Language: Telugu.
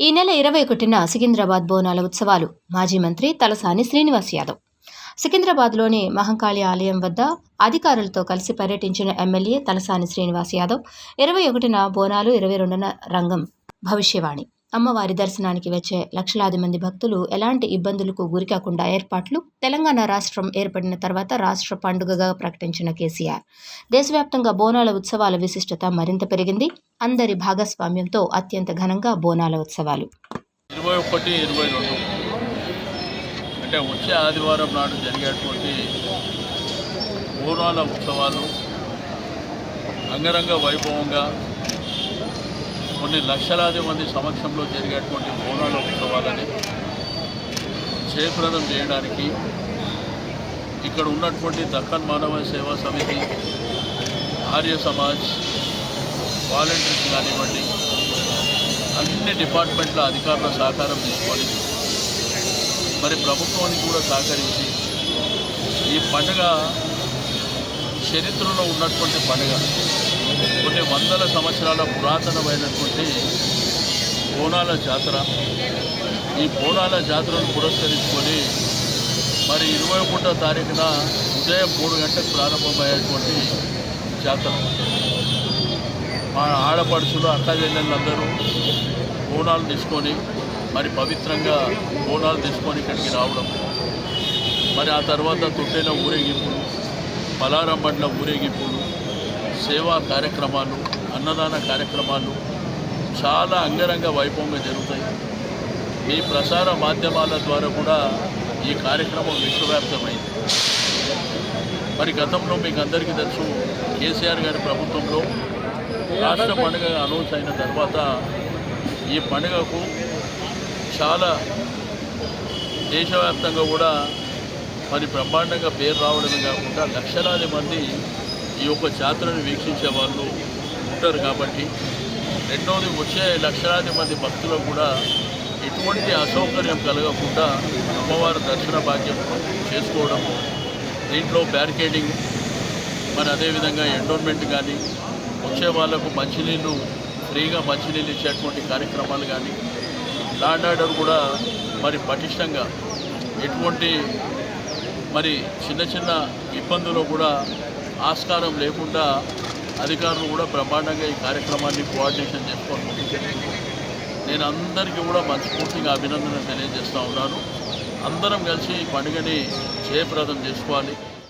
ఈ నెల ఇరవై ఒకటిన సికింద్రాబాద్ బోనాల ఉత్సవాలు. మాజీ మంత్రి తలసాని శ్రీనివాస్ యాదవ్. సికింద్రాబాద్లోని మహంకాళి ఆలయం వద్ద అధికారులతో కలిసి పర్యటించిన ఎమ్మెల్యే తలసాని శ్రీనివాస్ యాదవ్ ఇరవై ఒకటిన బోనాలు ఇరవై రెండున రంగం. భవిష్యవాణి. అమ్మవారి దర్శనానికి వచ్చే లక్షలాది మంది భక్తులు ఎలాంటి ఇబ్బందులకు గురికాకుండా ఏర్పాట్లు తెలంగాణ రాష్ట్రం ఏర్పడిన తర్వాత రాష్ట్ర పండుగగా ప్రకటించిన కేసీఆర్. దేశవ్యాప్తంగా బోనాల ఉత్సవాల విశిష్టత మరింత పెరిగింది. అందరి భాగస్వామ్యంతో అత్యంత ఘనంగా బోనాల ఉత్సవాలు. ఇరవై ఒకటి ఇరవై రెండు. అంటే వచ్చే ఆదివారం నాడు జరిగేటువంటి బోనాల ఉత్సవాలు అంగరంగ వైభవంగా కొన్ని లక్షలాది మంది సమక్షంలో జరిగేటువంటి బోనాల ఉత్సవాలని జయప్రదం చేయడానికి ఇక్కడ ఉన్నటువంటి దక్కన్ మానవ సేవా సమితి ఆర్య సమాజ్ వాలంటీర్స్ కానివ్వండి అన్ని డిపార్ట్మెంట్ల అధికారుల సహకారం తీసుకొని మరి ప్రభుత్వానికి కూడా సహకరించి ఈ పండుగ చరిత్రలో ఉన్నటువంటి పండుగ. కొన్ని వందల సంవత్సరాల పురాతనమైనటువంటి బోనాల జాతర. ఈ బోనాల జాతరను పురస్కరించుకొని మరి ఇరవై ఒకటో తారీఖున ఉదయం మూడు గంటలకు ప్రారంభమయ్యేటువంటి జాతర. మా ఆడపడుచులు అక్కజెల్లెళ్ళందరూ బోనాలు తీసుకొని మరి పవిత్రంగా బోనాలు తీసుకొని ఇక్కడికి రావడం. మరి ఆ తర్వాత తొట్టెల ఊరేగింపులు పలారం బండ్ల ఊరేగింపులు సేవా కార్యక్రమాలు అన్నదాన కార్యక్రమాలు చాలా అంగరంగ వైభవంగా జరుగుతాయి. ఈ ప్రసార మాధ్యమాల ద్వారా కూడా ఈ కార్యక్రమం విశ్వవ్యాప్తమైంది. మరి గతంలో మీకు అందరికీ తెలుసు కేసీఆర్ గారి ప్రభుత్వంలో రాష్ట్ర పండుగ అనౌన్స్ అయిన తర్వాత ఈ పండుగకు చాలా దేశవ్యాప్తంగా కూడా మరి బ్రహ్మాండంగా పేరు రావడమే కాకుండా లక్షలాది మంది ఈ యొక్క జాతరను వీక్షించే వాళ్ళు ఉంటారు కాబట్టి రెండవది వచ్చే లక్షలాది మంది భక్తులకు కూడా ఎటువంటి అసౌకర్యం కలగకుండా అమ్మవారి దర్శన భాగ్యం చేసుకోవడం దీంట్లో బ్యారికేడింగ్ మరి అదేవిధంగా ఎండోన్మెంట్ కానీ వచ్చే వాళ్ళకు మంచినీళ్ళు ఫ్రీగా మంచినీళ్ళు ఇచ్చేటువంటి కార్యక్రమాలు కానీ లాండ్ ఆర్డర్ కూడా మరి పటిష్టంగా ఎటువంటి మరి చిన్న చిన్న ఇబ్బందులు కూడా ఆస్కారం లేకుండా అధికారులు కూడా బ్రహ్మాండంగా ఈ కార్యక్రమాన్ని కోఆర్డినేషన్ చేసుకోవాలి నేను అందరికీ కూడా మనస్ఫూర్తిగా అభినందన తెలియజేస్తూ ఉన్నాను. అందరం కలిసి ఈ పండుగని జయప్రదం చేసుకోవాలి.